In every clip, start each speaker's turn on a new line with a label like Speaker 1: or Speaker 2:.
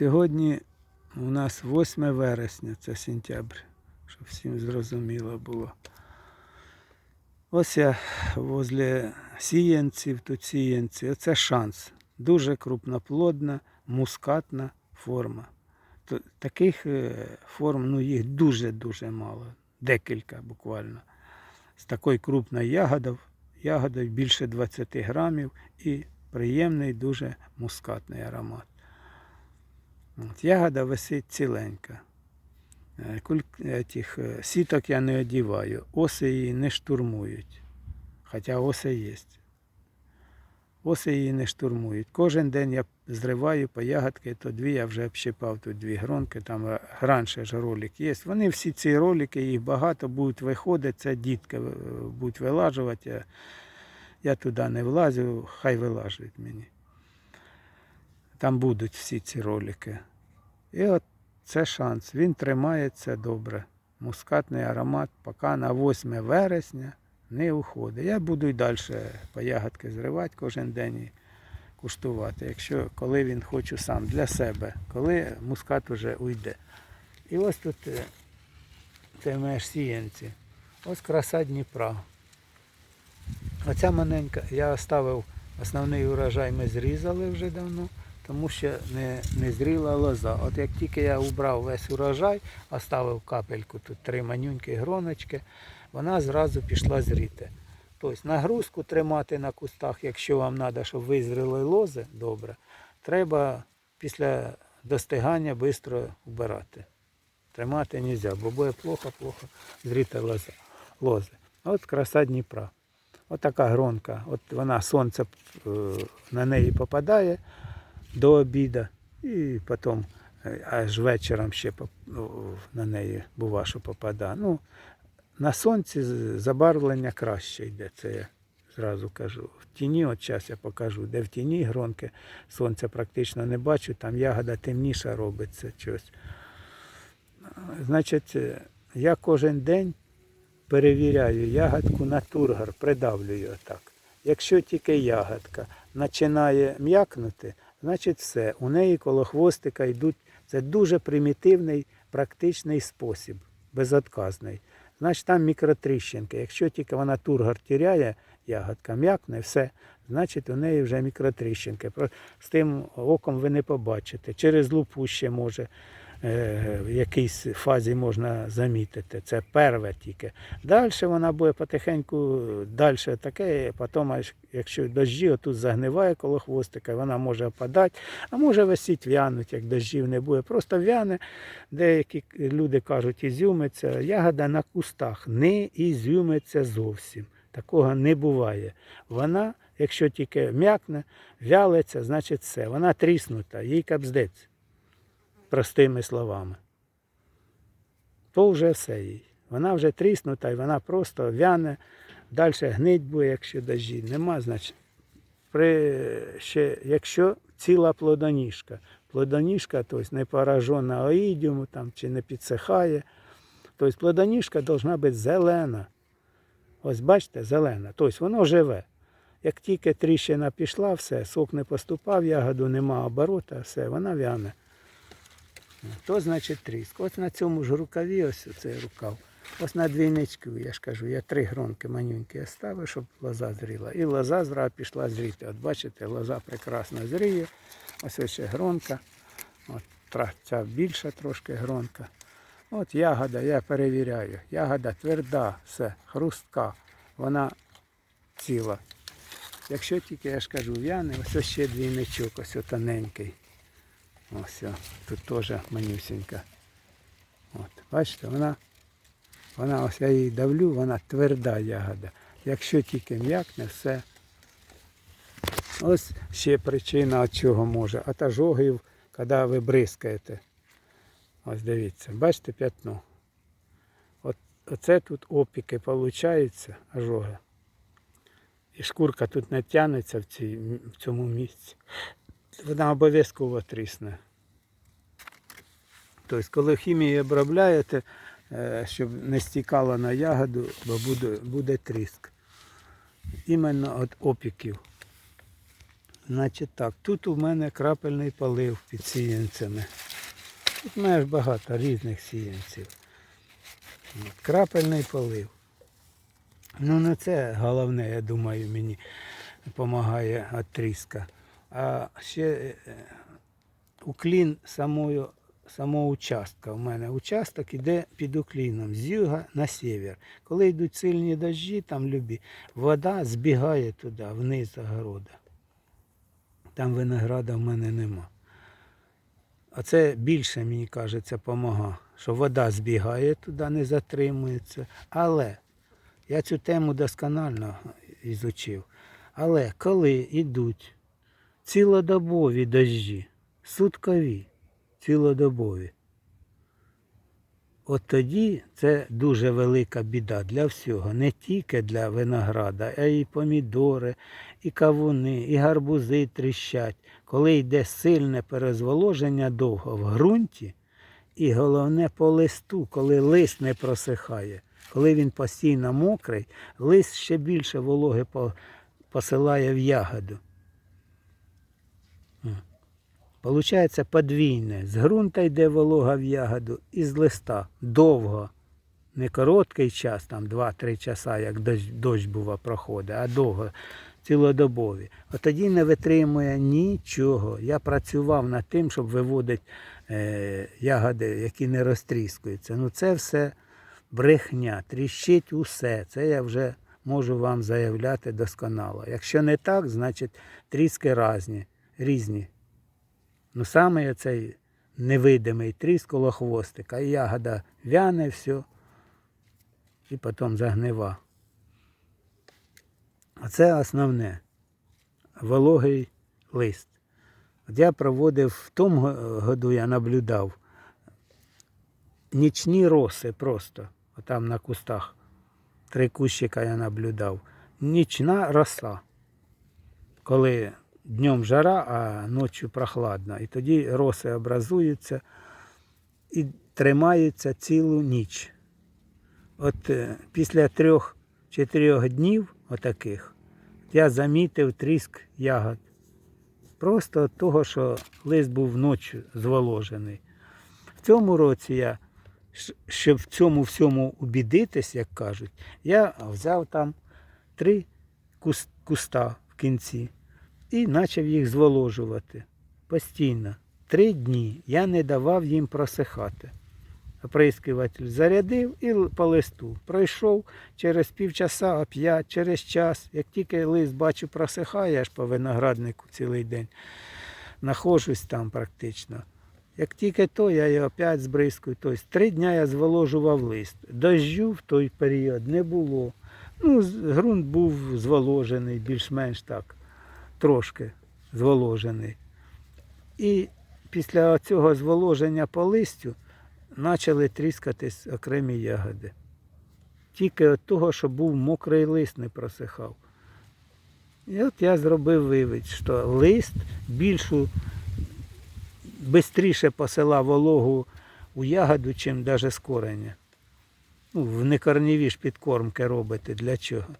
Speaker 1: Сьогодні у нас 8 вересня, це сентябрь, щоб всім зрозуміло було. Ось я возле сіянців, тут сіянці. Оце шанс. Дуже крупноплодна, мускатна форма. Таких е, форм, ну їх дуже-дуже мало. Декілька буквально. З такою крупною ягодою, ягодою більше 20 грамів і приємний, дуже мускатний аромат. От, ягода висить ціленька. Е, Куль... Этих, е, сіток я не одіваю, оси її не штурмують. Хоча оси є. Оси її не штурмують. Кожен день я зриваю по ягодки, то дві я вже общипав, тут дві гронки, там е, раніше ж ролик є. Вони всі ці ролики, їх багато будуть виходити, це дітки е, будуть вилажувати. Я туди не влазю, хай вилажують мені. Там будуть всі ці ролики. І от це шанс. Він тримається добре. Мускатний аромат, поки на 8 вересня не уходить. Я буду й далі ягодки зривати кожен день і куштувати, якщо коли він хочу сам для себе, коли мускат уже уйде. І ось тут е, це маєш сіянці. Ось краса Дніпра. Оця маленька, я оставив основний урожай, ми зрізали вже давно, тому що не, не зріла лоза. От як тільки я убрав весь урожай, оставив капельку, тут три манюнькі гроночки, вона зразу пішла зріти. Тобто нагрузку тримати на кустах, якщо вам треба, щоб визріли лози добре, треба після достигання швидко вбирати. Тримати не можна, бо буде плохо-плохо зріти лози. От краса Дніпра. От така гронка. От вона сонце е, на неї попадає до обіду і потім е, аж вечором ще ну, на неї бува, що попадає. Ну, на сонці забарвлення краще йде, це я зразу кажу. В тіні, от зараз я покажу, де в тіні гронки сонця практично не бачу, там ягода темніша робиться щось. Значить, е, я кожен день перевіряю ягодку на тургор, придавлюю отак. Якщо тільки ягодка починає м'якнути, значить все. У неї коло хвостика йдуть. Це дуже примітивний, практичний спосіб, безотказний. Значить там мікротріщинки. Якщо тільки вона тургор тіряє, ягодка м'якне, все, значить у неї вже мікротріщинки. З тим оком ви не побачите. Через лупу ще може в якійсь фазі можна замітити. Це перве тільки. Далі вона буде потихеньку далі таке, потім, якщо дощі, отут загниває коло хвостика, вона може опадати, а може висіть в'януть, як дощів не буде. Просто в'яне, деякі люди кажуть, ізюмиться. Ягода на кустах не ізюмиться зовсім. Такого не буває. Вона, якщо тільки м'якне, вялиться, значить все. Вона тріснута, їй капздець простими словами. То вже все їй. Вона вже тріснута і вона просто в'яне, далі гнить буде, якщо дожді нема, значить. Якщо ціла плодоніжка, плодоніжка, тобто не поражена оїдіуму там, чи не підсихає, тобто плодоніжка повинна бути зелена. Ось бачите, зелена. Тобто воно живе. Як тільки тріщина пішла, все, сок не поступав, ягоду нема оборота, все, вона в'яне. То значить тріск. Ось на цьому ж рукаві, ось цей рукав. Ось на двійничку, я ж кажу, я три гронки манюньки оставив, щоб лоза зріла. І лоза зразу пішла зріти. От бачите, лоза прекрасно зріє. Ось ось ще гронка. От ця більша трошки гронка. От ягода, я перевіряю. Ягода тверда, все, хрустка. Вона ціла. Якщо тільки я ж кажу, в'яне, ось ще двійничок, ось тоненький. Ось, тут теж манюсенька. От, бачите, вона, вона ось я її давлю, вона тверда ягода. Якщо тільки м'якне, все. Ось ще причина від чого може. От ожогів, коли ви бризкаєте. Ось дивіться, бачите п'ятно. От, оце тут опіки получаються, ожоги. І шкурка тут не тягнеться в, цій, в цьому місці вона обов'язково трісне. Тобто, коли хімією обробляєте, е, щоб не стікало на ягоду, бо буде, буде тріск. Іменно від опіків. Значить так, тут у мене крапельний полив під сіянцями. Тут ж багато різних сіянців. Крапельний полив. Ну не це головне, я думаю, мені допомагає від тріска. А ще е, е, уклін самої, самого участка. У мене участок іде під укліном з юга на север. Коли йдуть сильні дощі, там любі, вода збігає туди, вниз огорода. Там винограда в мене нема. А це більше, мені кажеться, допомагає, що вода збігає туди, не затримується. Але я цю тему досконально ізучив. Але коли йдуть цілодобові дощі, суткові, цілодобові, от тоді це дуже велика біда для всього, не тільки для винограда, а і помідори, і кавуни, і гарбузи тріщать. Коли йде сильне перезволоження довго в ґрунті, і головне по листу, коли лист не просихає, коли він постійно мокрий, лист ще більше вологи посилає в ягоду. Получається подвійне. З ґрунта йде волога в ягоду і з листа довго. Не короткий час, там 2-3 часа, як дощ бува, проходить, а довго, цілодобові. От тоді не витримує нічого. Я працював над тим, щоб виводити е, ягоди, які не розтріскуються. Ну це все брехня, тріщить усе. Це я вже можу вам заявляти досконало. Якщо не так, значить тріски різні. різні. Ну саме цей невидимий тріск коло хвостика. І ягода вяне все і потім загнива. А це основне. Вологий лист. От я проводив в тому году, я наблюдав нічні роси просто. Там на кустах. Три кущика я наблюдав. Нічна роса. Коли днем жара, а ночі прохладно. І тоді роси образуються і тримаються цілу ніч. От е, після трьох-чотирьох днів отаких я замітив тріск ягод. Просто від того, що лист був ночі зволожений. В цьому році я, щоб в цьому всьому убідитись, як кажуть, я взяв там три куста в кінці і почав їх зволожувати постійно. Три дні я не давав їм просихати. Оприскуватель зарядив і по листу. Пройшов через півчаса, оп'ять, через час. Як тільки лист бачу просихає, я ж по винограднику цілий день нахожусь там практично. Як тільки то, я його опять збризкую. Тобто три дня я зволожував лист. Дождю в той період не було. Ну, ґрунт був зволожений, більш-менш так, трошки зволожений. І після цього зволоження по листю почали тріскатись окремі ягоди. Тільки від того, що був мокрий лист, не просихав. І от я зробив вивід, що лист більшу, швидше посилав вологу у ягоду, чим навіть з кореня. Ну, в некорніві ж підкормки робити. Для чого?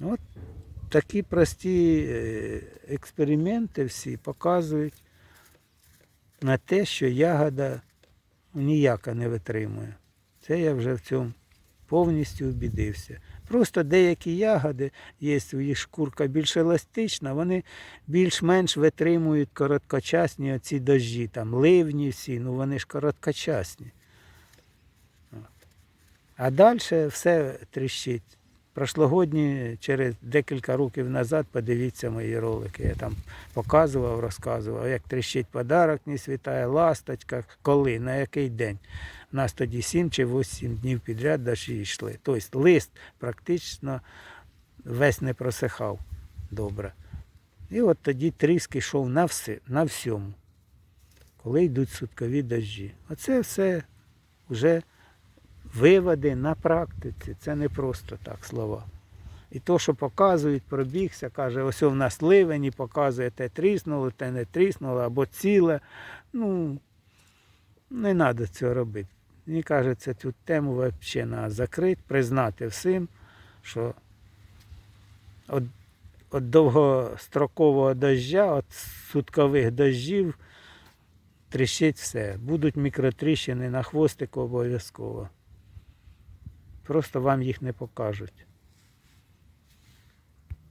Speaker 1: От такі прості е, експерименти всі показують на те, що ягода ніяка не витримує. Це я вже в цьому повністю убідився. Просто деякі ягоди, є їх шкурка більш еластична, вони більш-менш витримують короткочасні оці дожді, там ливні всі, ну вони ж короткочасні. А далі все тріщить. Прошлогодні, через декілька років назад, подивіться мої ролики. Я там показував, розказував, як тріщить подарок, не світає, ласточка, коли, на який день. У нас тоді 7 чи 8 днів підряд дощі йшли. Тобто лист практично весь не просихав добре. І от тоді тріск йшов на, все, на всьому, коли йдуть суткові дощі. Оце все вже виводи на практиці. Це не просто так слова. І то, що показують, пробігся, каже, ось у нас ливень і показує, те тріснуло, те не тріснуло, або ціле. Ну, не треба цього робити. Мені кажеться, цю тему взагалі треба закрити, признати всім, що од- від довгострокового дождя, від суткових дождів тріщить все. Будуть мікротріщини на хвостику обов'язково. Просто вам їх не покажуть.